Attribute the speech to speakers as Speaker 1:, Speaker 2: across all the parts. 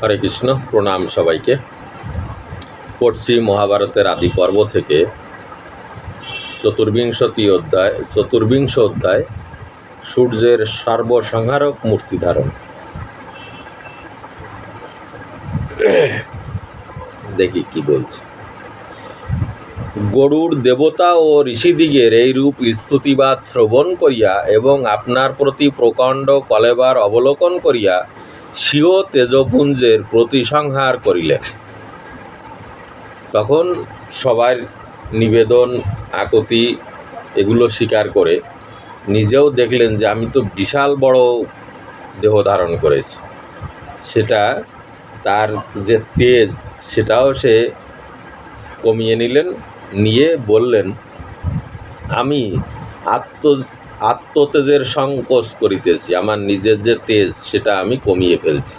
Speaker 1: হরে কৃষ্ণ, প্রণাম সবাইকে। পড়ছি মহাভারতের আদি পর্ব থেকে চতুর্বিংশতি অধ্যায়, চতুর্বিংশ অধ্যায়, সূর্যের সর্বসংহারক মূর্তি ধারণ। দেখি কি বলছে। গরুর দেবতা ও ঋষিদিগের এইরূপ স্তুতিবাদ শ্রবণ করিয়া এবং আপনার প্রতি প্রকাণ্ড কলেবার অবলোকন করিয়া স্বীয় তেজপুঞ্জের প্রতিসংহার করিলেন। তখন সবার নিবেদন, আকতি এগুলো স্বীকার করে নিজেও দেখলেন যে আমি তো বিশাল বড় দেহ ধারণ করেছি। সেটা তার যে তেজ, সেটাও সে কমিয়ে নিলেন, নিয়ে বললেন, আমি আত্ম আত্মতেজের সংকোচ করিতেছি, আমার নিজের যে তেজ সেটা আমি কমিয়ে ফেলছি।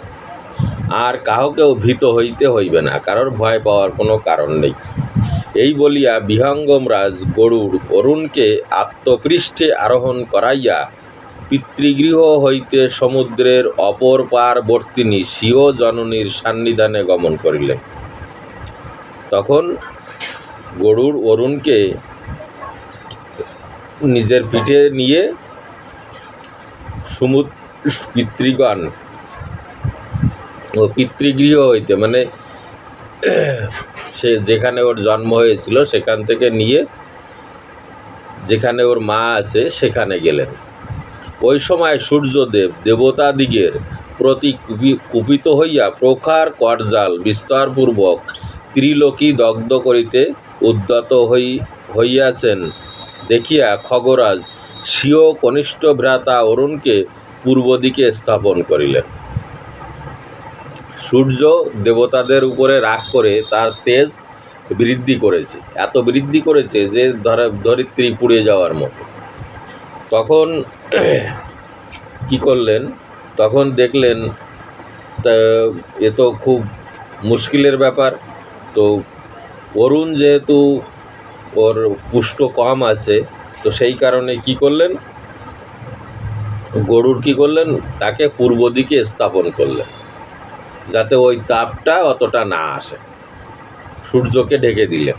Speaker 1: আর কাহকেও ভীত হইতে হইবে না, কারোর ভয় পাওয়ার কোনো কারণ নেই। এই বলিয়া বিহঙ্গমরাজ গরুর অরুণকে আত্মপৃষ্ঠে আরোহণ করাইয়া পিতৃগৃহ হইতে সমুদ্রের অপর পারবর্তিনী স্বীয় জননীর সান্নিধানে গমন করিলেন। তখন গরুর অরুণকে নিজের পিঠে নিয়ে সমুদ্র পিতৃগণ, ও পিতৃগৃহ হইতে মানে সে যেখানে ওর জন্ম হয়েছিল, সেখান থেকে নিয়ে যেখানে ওর মা আছে, সেখানে গেলেন। ওই সময় সূর্যদেব দেবতাদিগের প্রতি কুপি- কুপিত হইয়া প্রখার করজাল বিস্তারপূর্বক ত্রিলোকী দগ্ধ করিতে উদ্যত হই, হইয়াছেন। দেখিয়া খগরাজ স্বীয় কনিষ্ঠ ভ্রাতা অরুণকে পূর্ব দিকে স্থাপন করিলেন। সূর্য দেবতাদের উপরে রাগ করে তার তেজ বৃদ্ধি করেছে। এত বৃদ্ধি করেছে যে ধর- ধরিত্রী পুড়ে যাওয়ার মতো। তখন কি করলেন? তখন দেখলেন এ তো খুব মুশকিলের ব্যাপার। তো অরুণ যেহেতু ওর পুষ্ট কম আছে। তো সেই কারণে কি করলেন? গরুর কি করলেন? তাকে পূর্ব দিকে স্থাপন করলেন। যাতে ওই তাপটা অতটা না আসে। সূর্যকে ঢেকে দিলেন।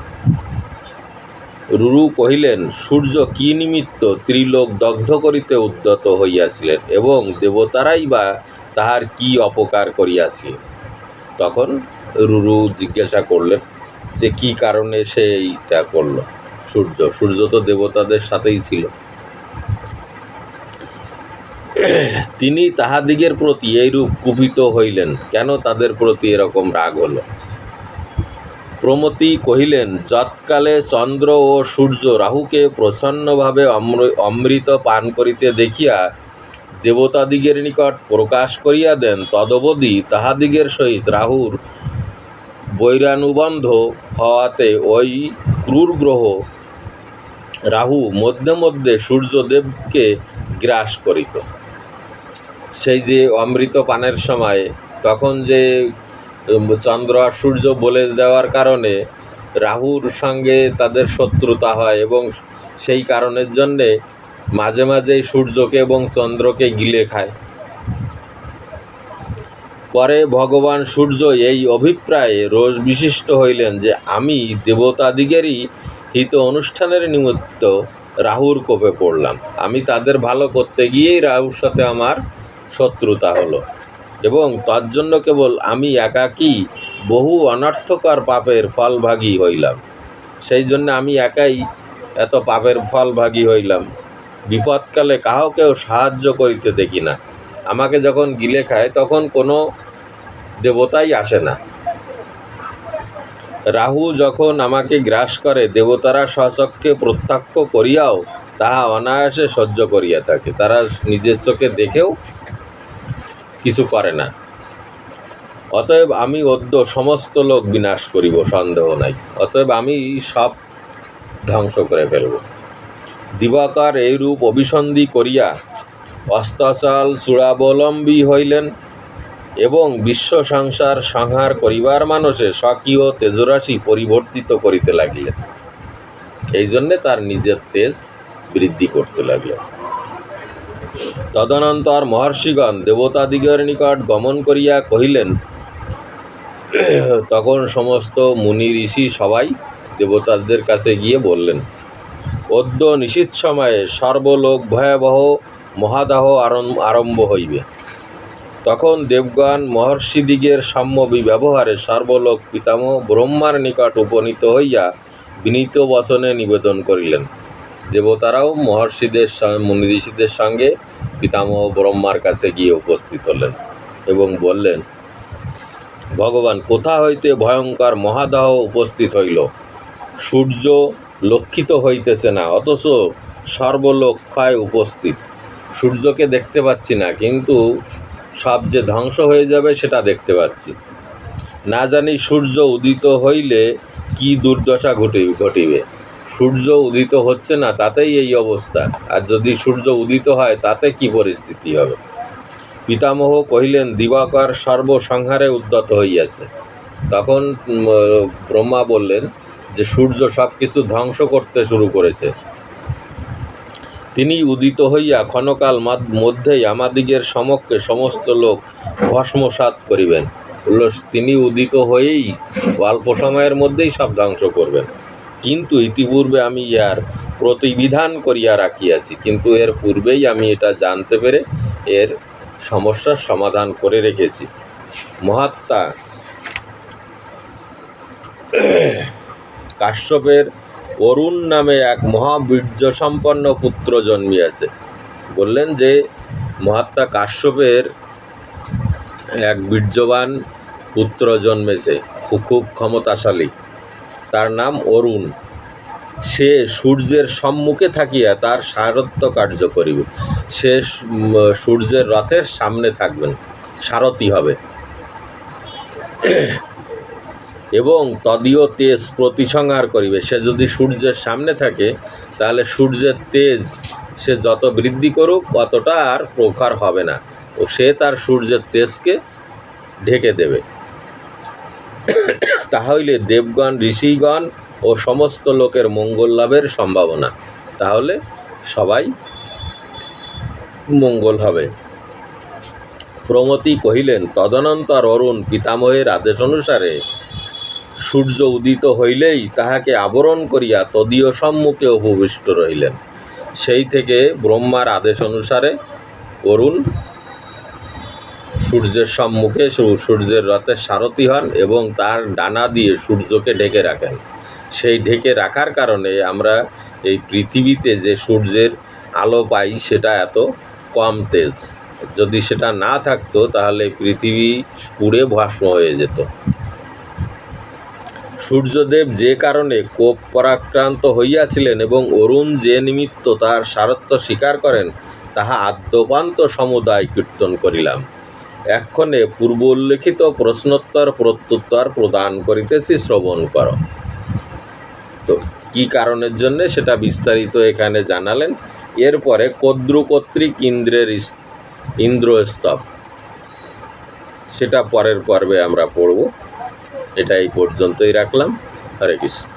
Speaker 1: রুরু কহিলেন, সূর্য কি নিমিত্ত ত্রিলোক দগ্ধ করিতে উদ্যত হইয়াছিলেন এবং দেবতারাই বা তাহার কি অপকার করিয়াছিলেন? তখন রুরু জিজ্ঞাসা করলেন যে কি কারণে সে এইটা করল? সূর্য সূর্য তো দেবতাদের সাথেই ছিল। তিনি তাহাদিগের প্রতি এইরূপ কুপিত হইলেন। কেন তাদের প্রতি এরকম রাগ হলো? প্রমতি কহিলেন, যৎকালে চন্দ্র ও সূর্য রাহুকে প্রচ্ছন্নভাবে অমৃ- অমৃত পান করিতে দেখিয়া দেবতাদিগের নিকট প্রকাশ করিয়া দেন, তদবধি তাহাদিগের সহিত রাহুর বৈরানুবন্ধ হওয়াতে ওই ক্রূর গ্রহ রাহু মধ্যে মধ্যে সূর্যদেবকে গ্রাস করিত। সেই যে অমৃত পানের সময় তখন যে চন্দ্র আর সূর্য বলে দেওয়ার কারণে রাহুর সঙ্গে তাদের শত্রুতা হয় এবং সেই কারণের জন্যে মাঝে মাঝেই সূর্যকে এবং চন্দ্রকে গিলে খায়। পরে ভগবান সূর্য এই অভিপ্রায়ে রোজ বিশিষ্ট হইলেন যে আমি দেবতাদিগেরই হিত অনুষ্ঠানের নিমিত্ত রাহুর কোপে পড়লাম। আমি তাদের ভালো করতে গিয়েই রাহুর সাথে আমার শত্রুতা হলো এবং তার জন্য কেবল আমি একাকী বহু অনর্থকর পাপের ফলভাগী হইলাম। সেই জন্য আমি একাই এত পাপের ফলভাগী হইলাম। বিপদকালে কাহকেও সাহায্য করিতে দেখি না। আমাকে যখন গিলে খায় তখন কোনো দেবতাই আসে না। রাহু যখন আমাকে গ্রাস করে, দেবতারা স্বচক্ষে প্রত্যক্ষ করিয়াও তাহা অনায়াসে সহ্য করিয়া থাকে। তারা নিজের চোখে দেখেও কিছু করে না। অতএব আমি অদ্য সমস্ত লোক বিনাশ করিব, সন্দেহ নাই। অতএব আমি সব ধ্বংস করে ফেলব। দিবাকর এইরূপ অভিসন্ধি করিয়া অস্তাচল চূড়াবলম্বী হইলেন। এবং বিশ্ব সংসার সংহার করিবার মানুষে স্বকীয় তেজরাশি পরিবর্তিত করিতে লাগিলেন। এই জন্যে তার নিজের তেজ বৃদ্ধি করতে লাগলেন। তদনন্তর মহর্ষিগণ দেবতাদিগের নিকট গমন করিয়া কহিলেন, তখন সমস্ত মুনি ঋষি সবাই দেবতাদের কাছে গিয়ে বললেন, অদ্য নিশীত সময়ে সর্বলোক ভয়াবহ মহাদাহ আরম্ভ হইবে। তখন দেবগণ মহর্ষিদিগের সাম্য ব্যবহারে সর্বলোক পিতামহ ব্রহ্মার নিকট উপনীত হইয়া বিনীত বচনে নিবেদন করিলেন। দেবতারাও মহর্ষিদের সঙ্গে মুনি ঋষিদের সঙ্গে পিতামহ ব্রহ্মার কাছে গিয়ে উপস্থিত হলেন এবং বললেন, ভগবান, কোথা হইতে ভয়ঙ্কর মহাদাহ উপস্থিত হইল? সূর্য লক্ষিত হইতেছে না, অথচ সর্বলোক উপস্থিত। সূর্যকে দেখতে পাচ্ছি না, কিন্তু সব যে ধ্বংস হয়ে যাবে সেটা দেখতে পাচ্ছি। না জানি সূর্য উদিত হইলে কি দুর্দশা ঘটিবে ঘটিবে। সূর্য উদিত হচ্ছে না, তাতেই এই অবস্থা। আর যদি সূর্য উদিত হয়, তাতে কি পরিস্থিতি হবে? পিতামহ কহিলেন, দিবাকর সর্বসংহারে উদ্যত হইয়াছে। তখন ব্রহ্মা বললেন যে, সূর্য সব কিছু ধ্বংস করতে শুরু করেছে। তিনি উদিত হইয়া ক্ষণকাল মধ্যেই আমাদিগের সমক্ষে সমস্ত লোক ভস্মসাৎ করিবেন। তিনি উদিত হয়েই অল্প সময়ের মধ্যেই সব ধ্বংস করবেন। কিন্তু ইতিপূর্বে আমি ইয়ার প্রতিবিধান করিয়া রাখিয়াছি, কিন্তু এর পূর্বেই আমি এটা জানতে পেরে এর সমস্যার সমাধান করে রেখেছি। মহাত্মা কাশ্যপের অরুণ নামে এক মহাবীর্য সম্পন্ন পুত্র জন্মিয়াছে। বললেন যে, মহাত্মা কাশ্যপের এক বীর্যবান পুত্র জন্মেছে, খুব খুব ক্ষমতাশালী। তার নাম অরুণ। সে সূর্যের সম্মুখে থাকিয়া তার সারথ্য কার্য করিবে। সে সূর্যের রথের সামনে থাকবেন, সারথি হবে। এবং তদীয় তেজ প্রতিসংহার করিবে। সে যদি সূর্যের সামনে থাকে, তাহলে সূর্যের তেজ সে যত বৃদ্ধি করুক, অতটা আর প্রখর হবে না। ও সে তার সূর্যের তেজকে ঢেকে দেবে। তাহলে দেবগণ, ঋষিগণ ও সমস্ত লোকের মঙ্গল লাভের সম্ভাবনা। তাহলে সবাই মঙ্গল হবে। প্রমতি কহিলেন, তদনন্তর অরুণ পিতামহের আদেশ অনুসারে সূর্য উদিত হইলেই তাহাকে আবরণ করিয়া তদীয় সম্মুখে উপবিষ্ট রহিলেন। সেই থেকে ব্রহ্মার আদেশ অনুসারে অরুণ সূর্যের সম্মুখে সূর্যের রথের সারথি হন এবং তার ডানা দিয়ে সূর্যকে ঢেকে রাখেন। সেই ঢেকে রাখার কারণে আমরা এই পৃথিবীতে যে সূর্যের আলো পাই সেটা এত কম তেজ। যদি সেটা না থাকতো তাহলে পৃথিবী পুড়ে ভস্ম হয়ে যেত। সূর্যদেব যে কারণে কোপ পরাক্রান্ত হইয়াছিলেন এবং অরুণ যে নিমিত্ত তার সারত্ব স্বীকার করেন, তাহা আদ্যপান্ত সমুদায় কীর্তন করিলাম। এক্ষণে পূর্ব উল্লেখিত প্রশ্নোত্তর প্রত্যুত্তর প্রদান করিতেছি, শ্রবণ কর। তো, কি কারণের জন্য সেটা বিস্তারিত এখানে জানালেন? এরপরে কদ্রু কর্তৃক ইন্দ্রের ইন্দ্রস্তব। সেটা পরের পর্বে আমরা পড়ব। এটা এই পর্যন্তই রাখলাম। হরে কৃষ্ণ